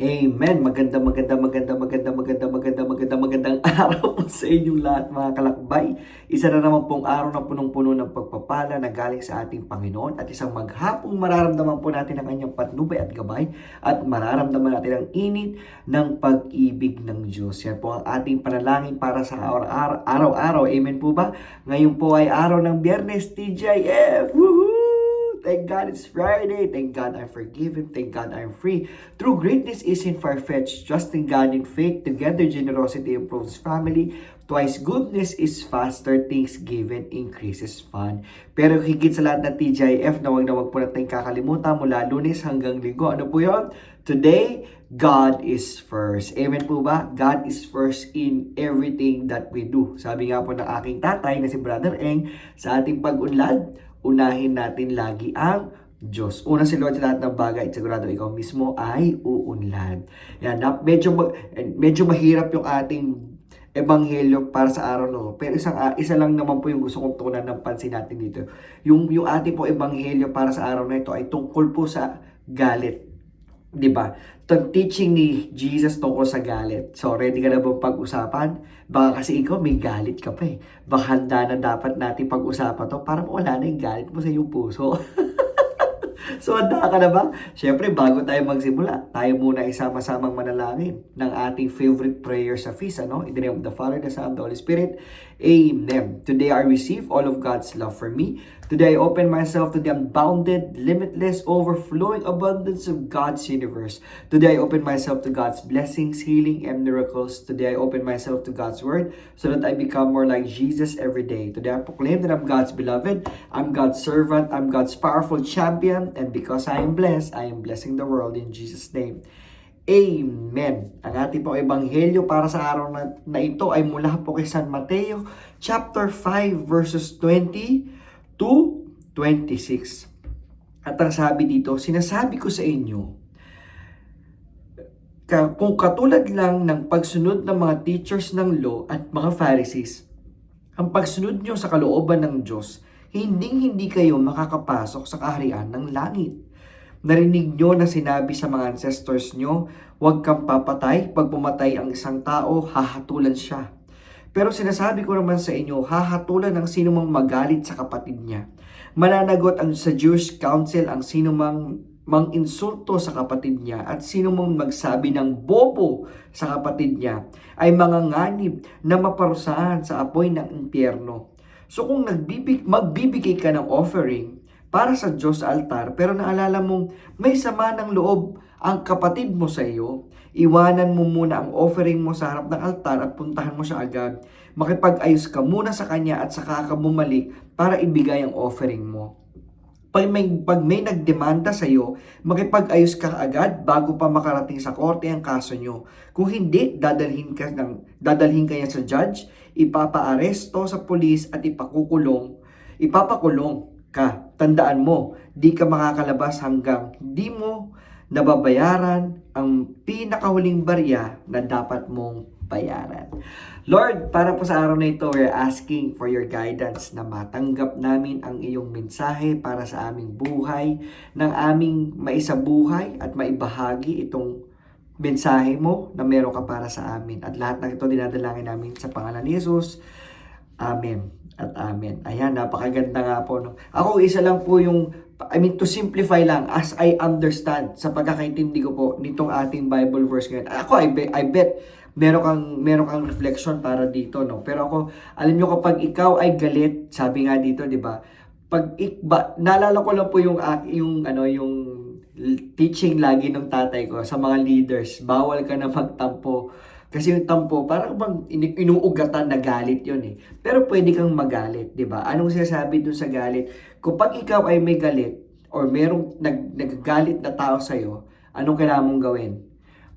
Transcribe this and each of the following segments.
Amen. Maganda, maganda, maganda, maganda, maganda, maganda, maganda, magandang araw po sa inyong lahat mga kalakbay. Isa na naman pong araw na punong-puno ng pagpapala na galing sa ating Panginoon at isang maghapong mararamdaman po natin ang kanyang patnubay at gabay at mararamdaman natin ang init ng pag-ibig ng Diyos. Yan po ang ating panalangin para sa araw- araw-araw. Amen po ba? Ngayon po ay araw ng Biyernes, TJF! Woohoo! Thank God it's Friday. Thank God I'm forgiven. Thank God I'm free. True greatness isn't far-fetched. Trusting God in faith. Together, generosity improves family. Twice goodness is faster. Things given increases fun. Pero higit sa lahat na TGIF na wag na wag po natin kakalimutan mula lunes hanggang linggo. Ano po yun? Today, God is first. Amen po ba? God is first in everything that we do. Sabi nga po ng aking tatay na si Brother Eng, sa ating pag-unlad, unahin natin lagi ang Diyos. Una si Lord sa lahat ng bagay sigurado ikaw mismo ay uunlad. Yan, na, medyo, medyo mahirap yung ating ebanghelyo para sa araw no. Pero isang ah, isa lang naman po yung gusto kong tunan ng pansin natin dito. Yung yung ating po ebanghelyo para sa araw na ito ay tungkol po sa galit. 'Di ba? Itong teaching ni Jesus tungkol sa galit. So, ready ka na bang pag-usapan? Baka kasi ikaw may galit ka pa eh. Baka handa na dapat natin pag-usapan to para wala na yung galit mo sa iyong puso. So, handa ka na ba? Siyempre, bago tayo magsimula, tayo muna isama-samang manalangin ng ating favorite prayer sa feast, ano? In the name of the Father, the Son, and the Holy Spirit. Amen. Today, I receive all of God's love for me. Today, I open myself to the unbounded, limitless, overflowing abundance of God's universe. Today, I open myself to God's blessings, healing, and miracles. Today, I open myself to God's word so that I become more like Jesus every day. Today, I proclaim that I'm God's beloved, I'm God's servant, I'm God's powerful champion, and because I am blessed, I am blessing the world in Jesus' name. Amen. Ang ating pong ebanghelyo para sa araw na, na ito ay mula po kay San Mateo chapter 5 verses 20 to 26. At ang sabi dito, sinasabi ko sa inyo, kung katulad lang ng pagsunod ng mga teachers ng law at mga Pharisees, ang pagsunod nyo sa kalooban ng Diyos, hinding-hindi kayo makakapasok sa kaharian ng langit. Narinig nyo na sinabi sa mga ancestors nyo, huwag kang papatay, pag pumatay ang isang tao, hahatulan siya. Pero sinasabi ko naman sa inyo, hahatulan ang sino mang magalit sa kapatid niya. Mananagot ang sa Jewish Council ang sino mang insulto sa kapatid niya at sino mang magsabi ng bobo sa kapatid niya ay mga nganib na maparusahan sa apoy ng impyerno. So kung nagbibig, magbibigay ka ng offering para sa Diyos sa altar pero naalala mong may sama ng loob ang kapatid mo sa iyo, iwanan mo muna ang offering mo sa harap ng altar at puntahan mo siya agad. Makipag-ayos ka muna sa kanya at saka ka bumalik para ibigay ang offering mo. Pag may, pag may nagdemanda sa iyo, makipag-ayos ka agad bago pa makarating sa korte ang kaso nyo. Kung hindi, dadalhin ka ng dadalhin kanya sa judge, ipapaaresto sa pulis at ipakukulong, ipapakulong ka. Tandaan mo, di ka makakalabas hanggang di mo nababayaran ang pinakahuling barya na dapat mong bayaran. Lord, para po sa araw na ito, we're asking for your guidance na matanggap namin ang iyong mensahe para sa aming buhay, ng aming maisabuhay at maibahagi itong mensahe mo na meron ka para sa amin. At lahat ng ito dinadalangin namin sa pangalan ni Jesus. Amen at amen. Ayan, napakaganda nga po. No? Ako, isa lang po yung, I mean, to simplify lang, as I understand, sa pagkakaintindi ko po, nitong ating Bible verse ngayon. Ako, I bet, I bet meron kang, meron kang reflection para dito, no? Pero ako, alam nyo, kapag ikaw ay galit, sabi nga dito, di ba, pag ikba, naalala ko lang po yung, ah, yung, ano, yung teaching lagi ng tatay ko sa mga leaders, bawal ka na magtampo kasi yung tampo, parang bang inuugatan na galit yon eh. Pero pwede kang magalit, di ba? Anong sinasabi dun sa galit? Kapag ikaw ay may galit, or merong nag, nagagalit na tao sa'yo, anong kailangan mong gawin?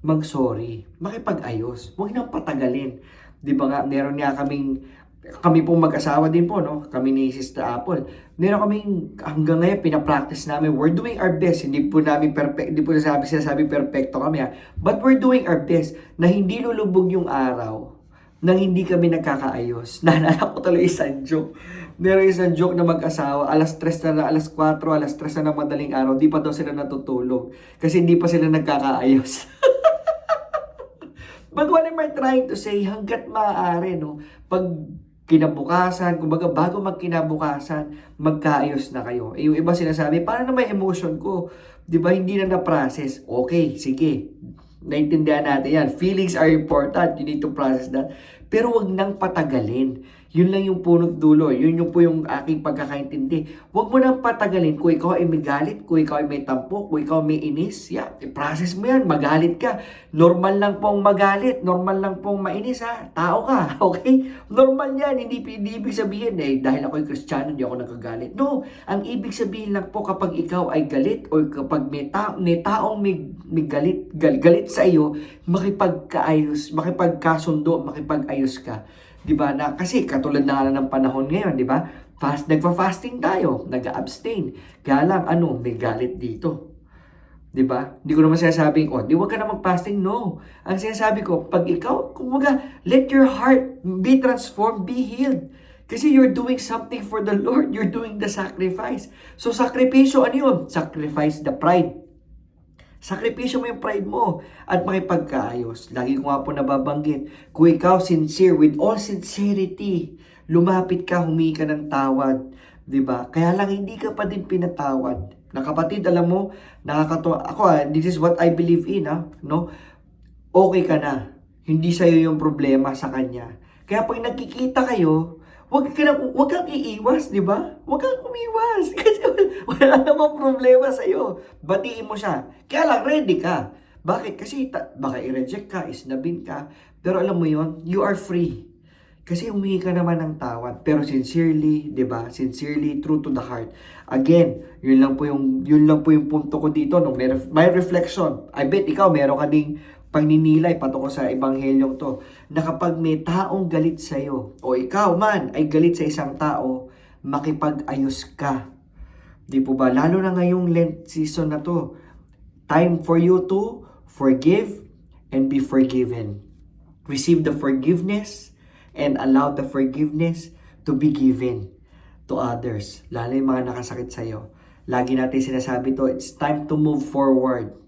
Mag-sorry. Makipag-ayos. Huwag nang patagalin. Di ba nga, meron nga kaming kami pong mag-asawa din po, no? Kami ni Sister Apple. Meron kaming hanggang ngayon pinapractice namin. We're doing our best. Hindi po namin perfect, hindi po nasabi sinasabi perfecto kami ha. But we're doing our best na hindi lulubog yung araw nang hindi kami nagkakaayos. Naalala ko tuloy isang joke. Meron isang joke na mag-asawa, alas 3 na, alas 4, alas 3 na ng madaling araw, di pa daw sila natutulog. Kasi hindi pa sila nagkakaayos. But what am I trying to say? Hanggat maaari, no? Pag kinabukasan, kumbaga bago magkinabukasan, magkaayos na kayo. Eh, yung iba sinasabi, paano na may emotion ko? Di ba hindi na na-process? Okay, sige. Naintindihan natin yan. Feelings are important. You need to process that. Pero wag nang patagalin. Yun lang yung punot dulo. Yun yung po yung aking pagkakaintindi. Huwag mo nang patagalin. Kung ikaw ay may galit, kung ikaw ay may tampo, kung ikaw may inis, yeah, i-process mo yan. Magalit ka. Normal lang pong magalit. Normal lang pong mainis ha. Tao ka. Okay? Normal yan. Hindi, hindi ibig sabihin eh, dahil ako ay kristyano, hindi ako nagkagalit. No. Ang ibig sabihin lang po kapag ikaw ay galit or kapag may, ta- may taong may, may galit, gal- galit sa iyo, makipagkaayos, makipagkasundo, makipag-ayos ka. 'di ba? Na kasi katulad na ng panahon ngayon, 'di ba? Fast nagfa-fasting tayo, nag-abstain. Kaya lang ano, may galit dito. 'Di ba? Hindi ko naman sinasabing, oh, di wag ka na mag-fasting. No. Ang sinasabi ko, pag ikaw, kumaga, let your heart be transformed, be healed. Kasi you're doing something for the Lord. You're doing the sacrifice. So, sakripisyo, ano yun? Sacrifice the pride. Sakripisyo mo yung pride mo at makipagkaayos. Lagi ko nga po nababanggit, kung ikaw sincere, with all sincerity, lumapit ka, humingi ka ng tawad. ba? Kaya lang hindi ka pa din pinatawad. Na kapatid, alam mo, nakakatuwa. Ako, ah, this is what I believe in, ah, no? Okay ka na. Hindi sa'yo yung problema sa kanya. Kaya pag nagkikita kayo, wag ka na, wag kang iiwas, di ba? Wag kang umiwas. Kasi wala, namang problema sa'yo. Batiin mo siya. Kaya lang, ready ka. Bakit? Kasi ta- baka i-reject ka, isnabin ka. Pero alam mo yon you are free. Kasi humingi ka naman ng tawad, pero sincerely, 'di ba? Sincerely, true to the heart. Again, yun lang po yung yun lang po yung punto ko dito no, may, ref- may reflection. I bet ikaw meron ka ding pagninilay patungkol sa ebanghelyong to na kapag may taong galit sa iyo o ikaw man ay galit sa isang tao, makipag-ayos ka. Di po ba? Lalo na ngayong Lent season na to. Time for you to forgive and be forgiven. Receive the forgiveness and allow the forgiveness to be given to others. Lalo yung mga nakasakit sa'yo. Lagi natin sinasabi to, it's time to move forward.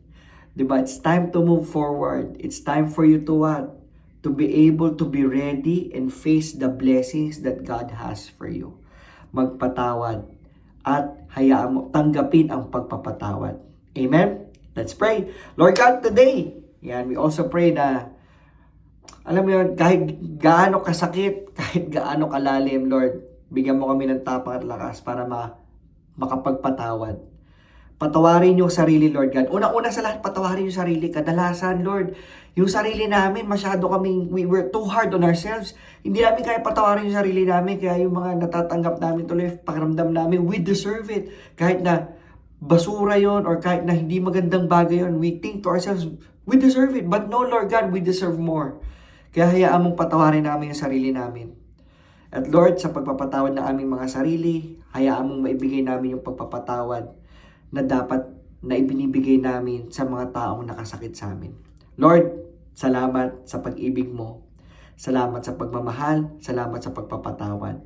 'Di ba? It's time to move forward. It's time for you to what? To be able to be ready and face the blessings that God has for you. Magpatawad at hayaan mo, tanggapin ang pagpapatawad. Amen? Let's pray. Lord God, today, yan, we also pray na alam mo yun, kahit gaano kasakit, kahit gaano kalalim, Lord, bigyan mo kami ng tapang at lakas para ma makapagpatawad. Patawarin yung sarili, Lord God. Una-una sa lahat, patawarin yung sarili. Kadalasan, Lord, yung sarili namin, masyado kaming, we were too hard on ourselves. Hindi namin kaya patawarin yung sarili namin. Kaya yung mga natatanggap namin tuloy, pakiramdam namin, we deserve it. Kahit na basura yon or kahit na hindi magandang bagay yon we think to ourselves, we deserve it. But no, Lord God, we deserve more. Kaya hayaan mong patawarin namin yung sarili namin. At Lord, sa pagpapatawad ng aming mga sarili, hayaan mong maibigay namin yung pagpapatawad na dapat na ibinibigay namin sa mga taong nakasakit sa amin. Lord, salamat sa pag-ibig mo. Salamat sa pagmamahal. Salamat sa pagpapatawad.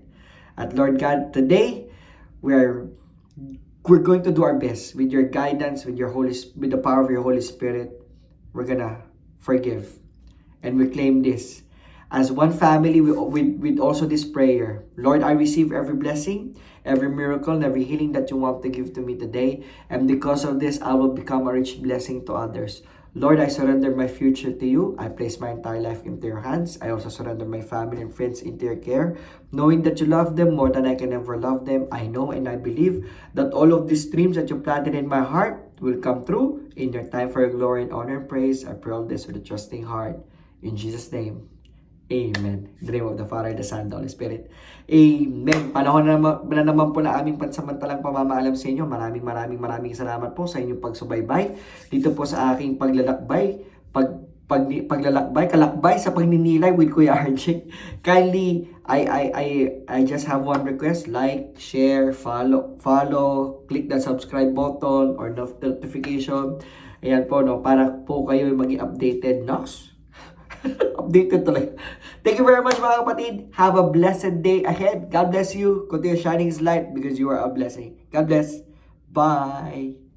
At Lord God, today, we're we're going to do our best with your guidance, with your Holy with the power of your Holy Spirit. We're gonna forgive. And we claim this as one family with, with, with also this prayer. Lord, I receive every blessing, every miracle, and every healing that you want to give to me today. And because of this, I will become a rich blessing to others. Lord, I surrender my future to you. I place my entire life into your hands. I also surrender my family and friends into your care. Knowing that you love them more than I can ever love them, I know and I believe that all of these dreams that you planted in my heart will come true in your time for your glory and honor and praise. I pray all this with a trusting heart. In Jesus' name, Amen. In the name of the Father, the Son, the Holy Spirit. Amen. Panahon na, na naman po na aming pansamantalang pamamaalam sa inyo. Maraming maraming maraming salamat po sa inyong pagsubaybay. Dito po sa aking paglalakbay, pag, pag, paglalakbay, kalakbay sa pagninilay with Kuya RJ. Kindly, I, I, I, I just have one request. Like, share, follow, follow, click the subscribe button or notification. Ayan po, no, para po kayo maging updated. Nox, Updated tuloy. Thank you very much mga kapatid. Have a blessed day ahead. God bless you. Continue shining His light because you are a blessing. God bless. Bye.